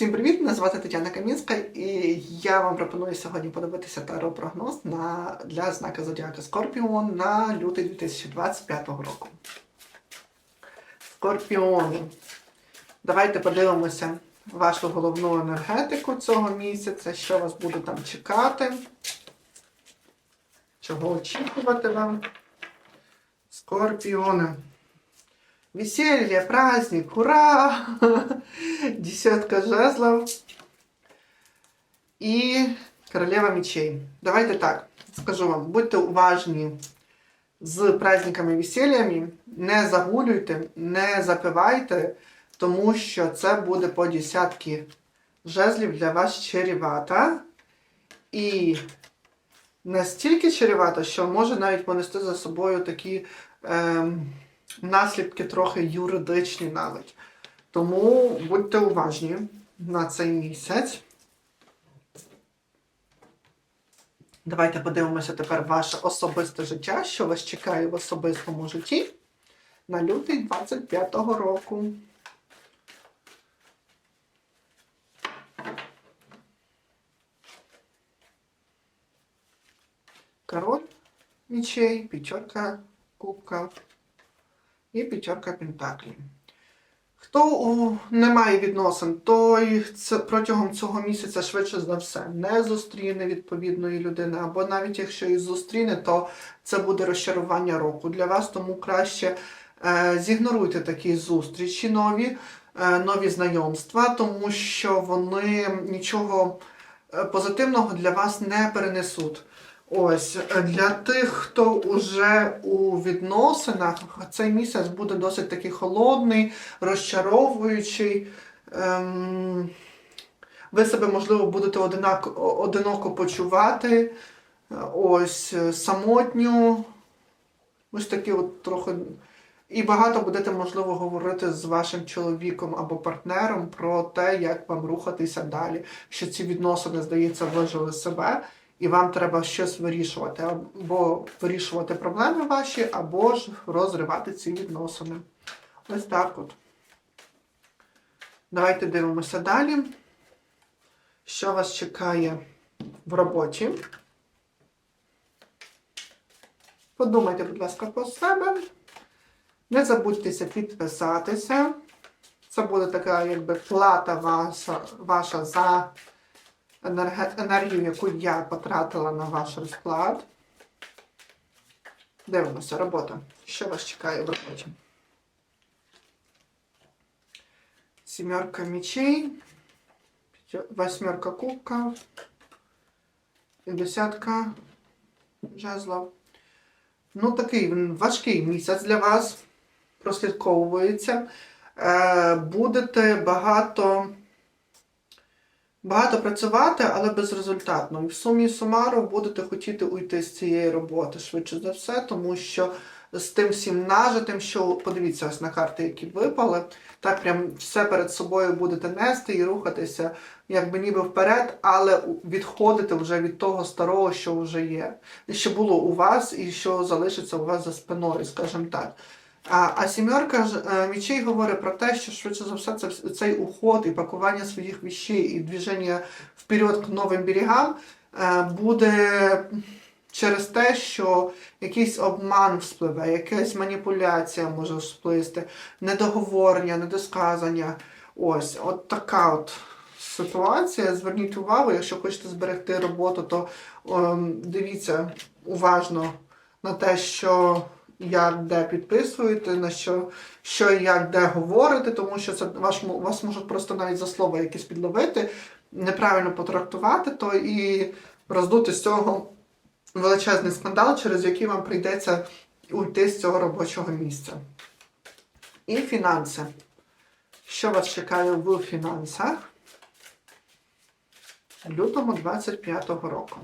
Всім привіт! Мене звати Тетяна Камінська, і я вам пропоную сьогодні подивитися таро-прогноз на, для знака Зодіака Скорпіон на лютий 2025 року. Скорпіони. Давайте подивимося вашу головну енергетику цього місяця, що вас буде там чекати, чого очікувати вам. Скорпіони. Веселье, праздник, ура! Десятка жезлов і королева мечей. Давайте так, скажу вам, будьте уважні з праздниками весельями, не загулюйте, не запивайте, тому що це буде по десятки жезлів для вас чарівата. І настільки чарівата, що може навіть понести за собою такі. Ем, наслідки трохи юридичні навіть. Тому будьте уважні на цей місяць. Давайте подивимося тепер ваше особисте життя, що вас чекає в особистому житті на лютий 25-го року. Король мечей, пятерка кубків і п'ятерка пентаклів. Хто не має відносин, той протягом цього місяця швидше за все не зустріне відповідної людини, або навіть якщо і зустріне, то це буде розчарування року для вас, тому краще е, зігноруйте такі зустрічі нові, е, нові знайомства, тому що вони нічого е, позитивного для вас не перенесуть. Ось для тих, хто вже у відносинах, цей місяць буде досить такий холодний, розчаровуючий. Ем, ви себе, можливо, будете одинако, одиноко почувати, ось самотню. Ось такі от трохи. І багато будете, можливо, говорити з вашим чоловіком або партнером про те, як вам рухатися далі, що ці відносини, здається, вижили себе. І вам треба щось вирішувати, або вирішувати проблеми ваші, або ж розривати ці відносини. Ось так от. Давайте дивимося далі. Що вас чекає в роботі? Подумайте, будь ласка, про себе. Не забудьтеся підписатися. Це буде така, якби, плата ваша, ваша за енергію, яку я потратила на ваш розклад. Дивимося, робота. Що вас чекає в роботі? Сімерка мечей, восьмерка кубка і десятка жезлов. Ну, такий важкий місяць для вас прослідковується. Е, будете багато багато працювати, але безрезультатно. В сумі сумару будете хотіти уйти з цієї роботи швидше за все, тому що з тим всім нажитим, що подивіться ось на карти, які випали, так прям все перед собою будете нести і рухатися, якби ніби вперед, але відходити вже від того старого, що вже є, що було у вас і що залишиться у вас за спиною, скажімо так. А а сімерка е, мічей говорить про те, що швидше за все це цей уход і пакування своїх вещей і движення вперед к новим берегам е, буде через те, що якийсь обман вспливе, якась маніпуляція може всплисти, недоговорення, недосказання. Ось, от така от ситуація. Зверніть увагу, якщо хочете зберегти роботу, то ем, дивіться уважно на те, що як де підписуєте, на що що і як де говорите, тому що це ваш, вас можуть просто навіть за слово якесь підловити, неправильно потрактувати, то і роздути з цього величезний скандал, через який вам прийдеться уйти з цього робочого місця. І фінанси. Що вас чекає в фінансах? Лютому 25-го року.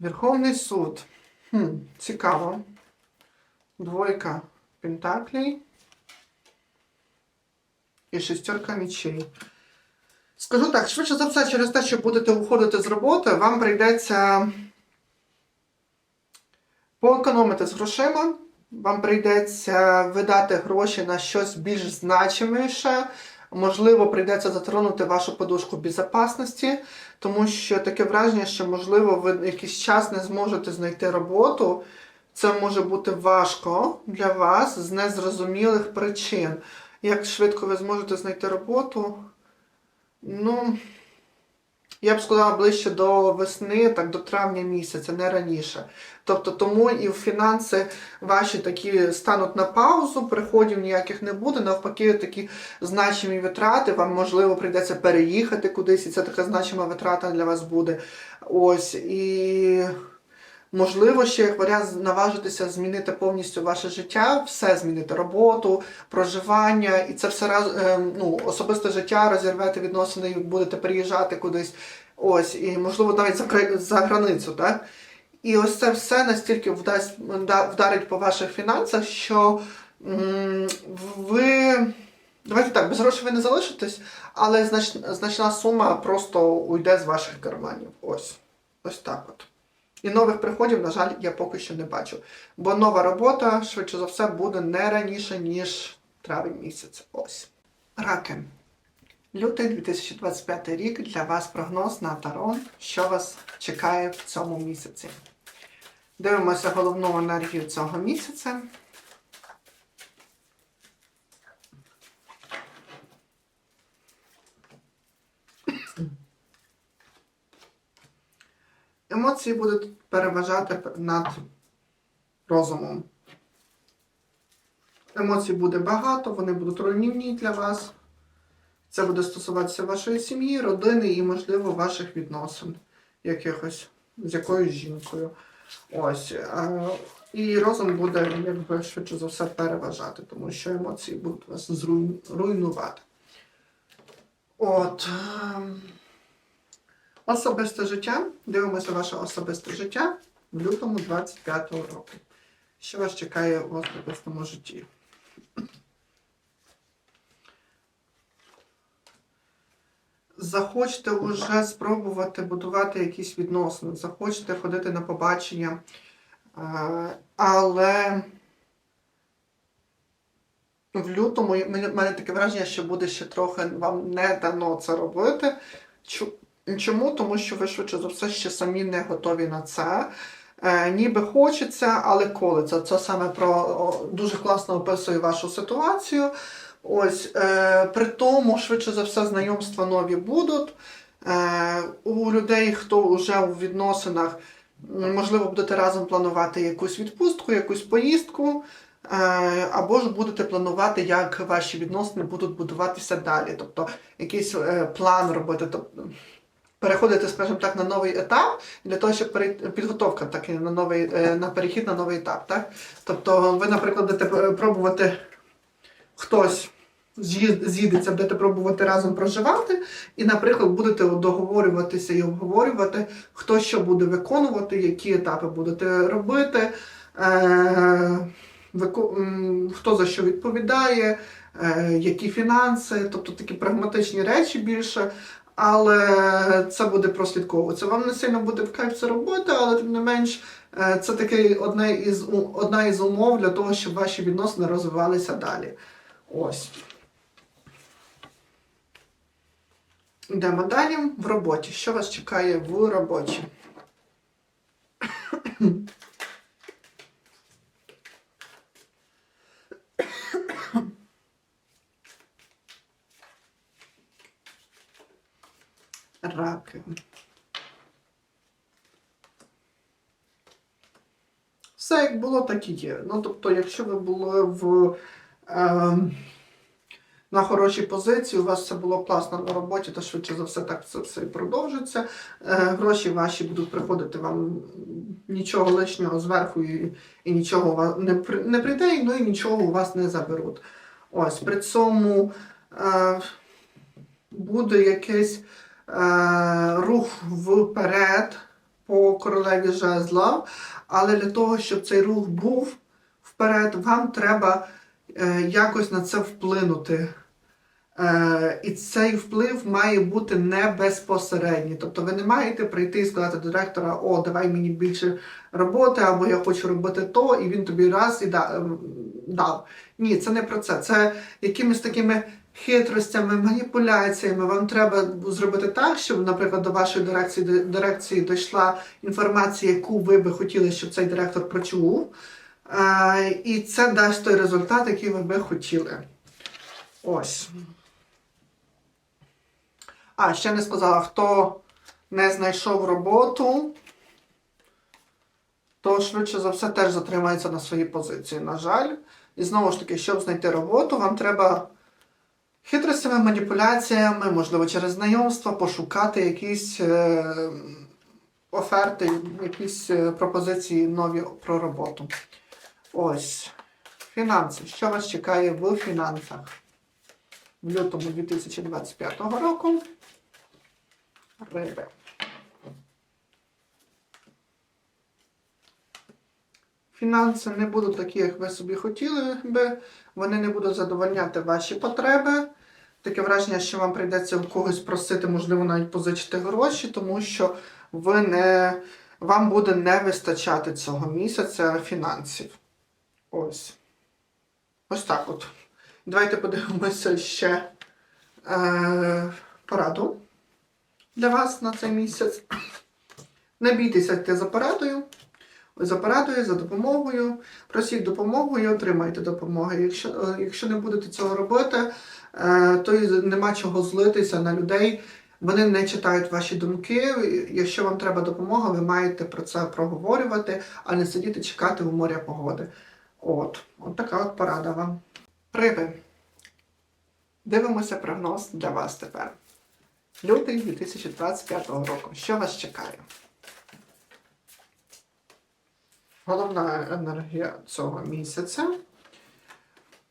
Верховний суд. Хм, Цікаво. Двойка пентаклей і шестерка мечей. Скажу так, швидше за все, через те, що будете уходити з роботи, вам прийдеться поекономити з грошима, Вам прийдеться видати гроші на щось більш значиміше. Можливо, прийдеться затронути вашу подушку безпечності, тому що таке враження, що, можливо, ви якийсь час не зможете знайти роботу. Це може бути важко для вас з незрозумілих причин. Як швидко ви зможете знайти роботу? Ну, я б сказала ближче до весни, так до травня місяця, не раніше. Тобто тому і фінанси ваші такі стануть на паузу, приходів ніяких не буде. Навпаки, такі значимі витрати. Вам можливо прийдеться переїхати кудись, і це така значима витрата для вас буде. Ось і. Можливо, ще як варіант наважитися змінити повністю ваше життя, все змінити роботу, проживання, і це все раз е, ну, особисте життя розірвете відносини, і будете переїжджати кудись. Ось, і можливо навіть за, за границю, так? І ось це все настільки вдасть, вдарить по ваших фінансах, що ви. Давайте так, без грошей ви не залишитесь, але знач, значна сума просто уйде з ваших карманів. Ось. Ось так от. І нових приходів, на жаль, я поки що не бачу. Бо нова робота, швидше за все, буде не раніше, ніж травень місяць. Ось. Раки. Лютий 2025 рік для вас прогноз на Таро, що вас чекає в цьому місяці. Дивимося головну енергію цього місяця. Емоції будуть переважати над розумом. Емоцій буде багато, вони будуть руйнівні для вас. Це буде стосуватися вашої сім'ї, родини і, можливо, ваших відносин якихось з якоюсь жінкою. Ось. І розум буде, якби швидше за все, переважати, тому що емоції будуть вас зруйн- руйнувати. От. Особисте життя. Дивимося ваше особисте життя в лютому 25-го року. Що вас чекає в особистому житті? Захочете вже спробувати будувати якісь відносини, захочете ходити на побачення, е, але в лютому в мене таке враження, що буде ще трохи вам не дано це робити. Чому? Тому що ви швидше за все ще самі не готові на це. Е, ніби хочеться, але коли це, це саме про о, дуже класно описує вашу ситуацію. Ось е, при тому, швидше за все, знайомства нові будуть. Е, у людей, хто вже у відносинах, можливо, будете разом планувати якусь відпустку, якусь поїздку. Е, Або ж будете планувати, як ваші відносини будуть будуватися далі. Тобто якийсь е, план робити. Тобто, переходити, скажімо так, на новий етап для того, щоб підготовка таки на новий е, на перехід на новий етап. Так? Тобто, ви, наприклад, будете пр- пробувати хтось з'їдеться, будете пробувати разом проживати, і, наприклад, будете договорюватися і обговорювати, хто що буде виконувати, які етапи будете робити. Е- хто за що відповідає, е, які фінанси, тобто такі прагматичні речі більше. Але це буде прослідковуватися. Вам не сильно буде в кайф це робота, але тим не менш, е, це таки одне із, одна із умов для того, щоб ваші відносини розвивалися далі. Ось. Йдемо далі в роботі. Що вас чекає в роботі? Раки. Все як було, так і є. Ну, тобто, якщо ви були в, е, на хорошій позиції, у вас все було класно на роботі, то швидше за все так це все і продовжиться. Е, гроші ваші будуть приходити вам нічого лишнього зверху і, і нічого вас не, не прийде, ну і нічого у вас не заберуть. Ось при цьому е, буде якийсь е, рух вперед по королеві жезла, але для того, щоб цей рух був вперед, вам треба е, якось на це вплинути. Е, і цей вплив має бути не безпосередній. Тобто ви не маєте прийти і сказати до директора, о, давай мені більше роботи, або я хочу робити то, і він тобі раз і да- дав. Ні, це не про це. Це якимись такими хитростями, маніпуляціями. Вам треба зробити так, щоб, наприклад, до вашої дирекції, дирекції дійшла інформація, яку ви би хотіли, щоб цей директор прочув. Е, і це дасть той результат, який ви би хотіли. Ось. А, ще не сказала, хто не знайшов роботу, то швидше за все теж затримається на своїй позиції, на жаль. І знову ж таки, щоб знайти роботу, вам треба хитростями, маніпуляціями, можливо, через знайомства, пошукати якісь е, оферти, якісь е, пропозиції нові про роботу. Ось. Фінанси. Що вас чекає в фінансах? В лютому 2025 року. Риби. Фінанси не будуть такі, як ви собі хотіли би. Вони не будуть задовольняти ваші потреби. Таке враження, що вам прийдеться у когось просити, можливо, навіть позичити гроші, тому що ви не, вам буде не вистачати цього місяця фінансів. Ось. Ось так от. Давайте подивимося ще е, пораду для вас на цей місяць. Не бійтеся йти за порадою. За порадою, за допомогою. Просіть допомогу і отримайте допомогу. Якщо, е, якщо не будете цього робити, то і нема чого злитися на людей. Вони не читають ваші думки. Якщо вам треба допомога, ви маєте про це проговорювати, а не сидіти чекати у моря погоди. От, от така от порада вам. Риби. Дивимося прогноз для вас тепер. Лютий 2025 року. Що вас чекає? Головна енергія цього місяця.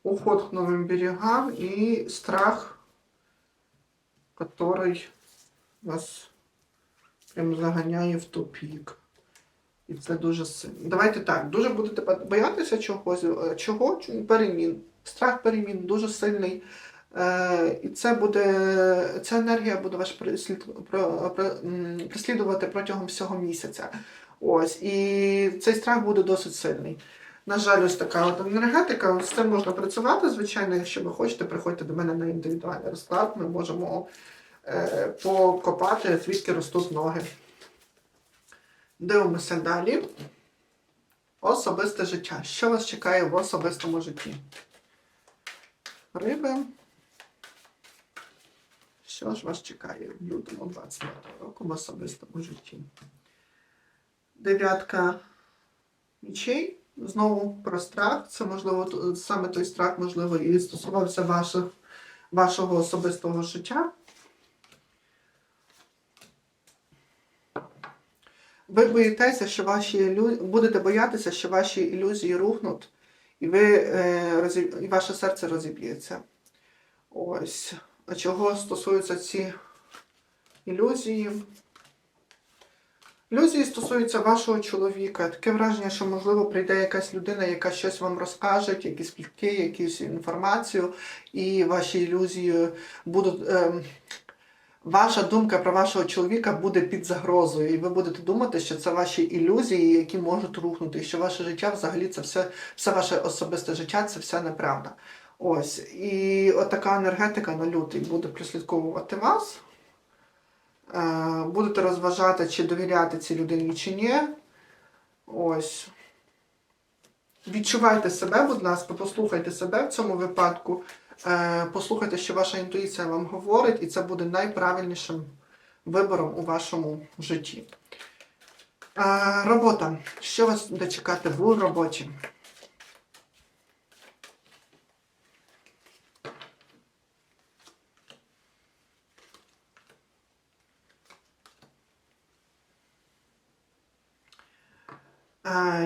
Уход к новим берегам і страх, який вас прям заганяє в тупік. І це дуже сильно. Давайте так, дуже будете боятися чогось, е, чого? Перемін. Страх перемін дуже сильний. Е, і це буде, ця енергія буде вас прислід- про- про- м, преслідувати протягом всього місяця. Ось, і цей страх буде досить сильний. На жаль, ось така от енергетика. З цим можна працювати, звичайно, якщо ви хочете, приходьте до мене на індивідуальний розклад. Ми можемо е, покопати, звідки ростуть ноги. Дивимося далі. Особисте життя. Що вас чекає в особистому житті? Риби. Що ж вас чекає в лютому 25 року в особистому житті? Дев'ятка мічей. Знову про страх. Це можливо саме той страх, можливо, і стосувався ваших, вашого особистого життя. Ви боїтеся, що ваші ілю... будете боятися, що ваші ілюзії рухнуть, і ви, е, розі... і ваше серце розіб'ється. Ось. А чого стосуються ці ілюзії? Ілюзії стосуються вашого чоловіка. Таке враження, що, можливо, прийде якась людина, яка щось вам розкаже, якісь плітки, якусь інформацію, і ваші ілюзії будуть. ем, Ваша думка про вашого чоловіка буде під загрозою, і ви будете думати, що це ваші ілюзії, які можуть рухнути, і що ваше життя взагалі це все, все ваше особисте життя, це все неправда. Ось. І отака енергетика на лютий буде прислідковувати вас. Е, Будете розважати, чи довіряти цій людині, чи ні. Ось. Відчувайте себе, будь ласка, послухайте себе в цьому випадку. Е, Послухайте, що ваша інтуїція вам говорить, і це буде найправильнішим вибором у вашому житті. Е, Робота. Що вас буде чекати в роботі?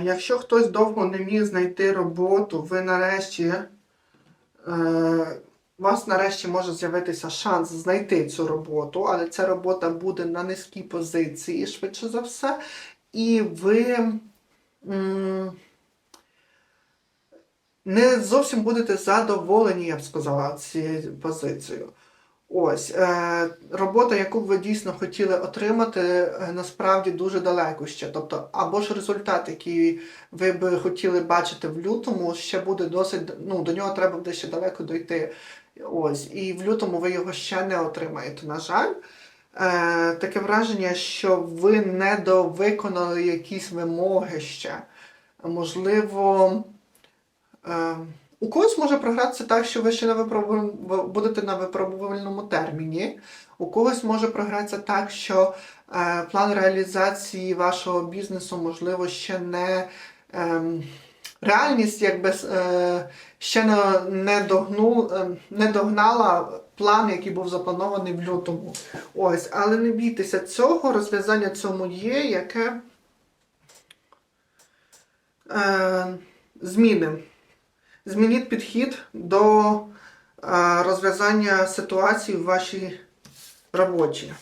Якщо хтось довго не міг знайти роботу, ви нарешті, е, у вас нарешті може з'явитися шанс знайти цю роботу, але ця робота буде на низькій позиції, швидше за все. І ви. не зовсім будете задоволені, я б сказала, цією позицією. Ось е, робота, яку б ви дійсно хотіли отримати, е, насправді дуже далеко ще. Тобто, або ж результат, який ви б хотіли бачити в лютому, ще буде досить. Ну, до нього треба буде ще далеко дойти. Ось, і в лютому ви його ще не отримаєте. На жаль, е, таке враження, що ви не довиконали якісь вимоги ще. Можливо. Е, у когось може програтися так, що ви ще на випробу... будете на випробувальному терміні. У когось може програтися так, що е, план реалізації вашого бізнесу, можливо, ще не ем, реальність якби е, ще не, не, догну, е, не догнала план, який був запланований в лютому. Ось, але не бійтеся цього, розв'язання цьому є, яке е, зміни. Змініть підхід до е, розв'язання ситуації в вашій роботі.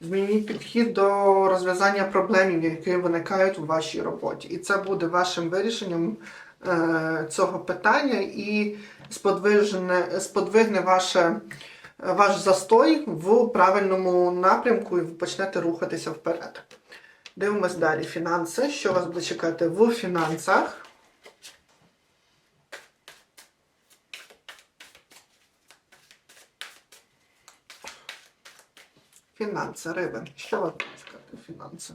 Змініть підхід до розв'язання проблем, які виникають у вашій роботі. І це буде вашим вирішенням е, цього питання і сподвигне ваше, ваш застой в правильному напрямку і ви почнете рухатися вперед. Дивимось далі. Фінанси. Що вас буде чекати в фінансах? Фінанси, риби. Що буде чекати фінанси?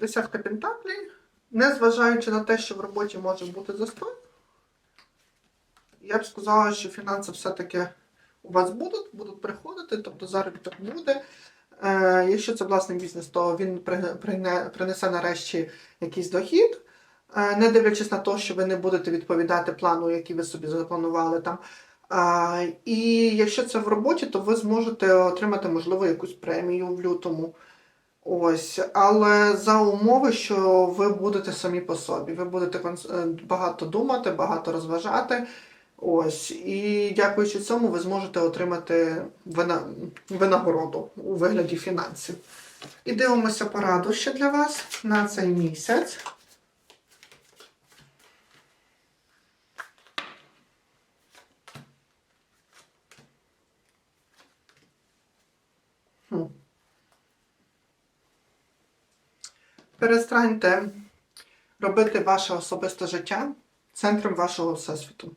Десятка пентаклей. Незважаючи на те, що в роботі може бути застой, я б сказала, що фінанси все-таки у вас будуть, будуть приходити, тобто заробіток буде. Е, якщо це власний бізнес, то він принесе нарешті якийсь дохід. Е, не дивлячись на те, що ви не будете відповідати плану, який ви собі запланували там. І якщо це в роботі, то ви зможете отримати, можливо, якусь премію в лютому. Ось, але за умови, що ви будете самі по собі. Ви будете е, багато думати, багато розважати. Ось, і дякуючи цьому, ви зможете отримати винагороду у вигляді фінансів. І дивимося пораду ще для вас на цей місяць. Перестаньте робити ваше особисте життя центром вашого всесвіту.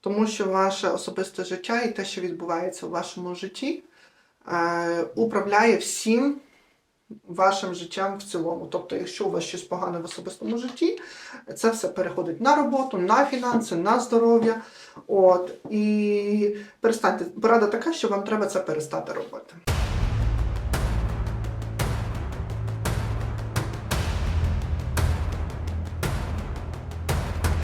Тому що ваше особисте життя і те, що відбувається у вашому житті, е, управляє всім вашим життям в цілому. Тобто, якщо у вас щось погане в особистому житті, це все переходить на роботу, на фінанси, на здоров'я. От, і перестаньте. Порада така, що вам треба це перестати робити.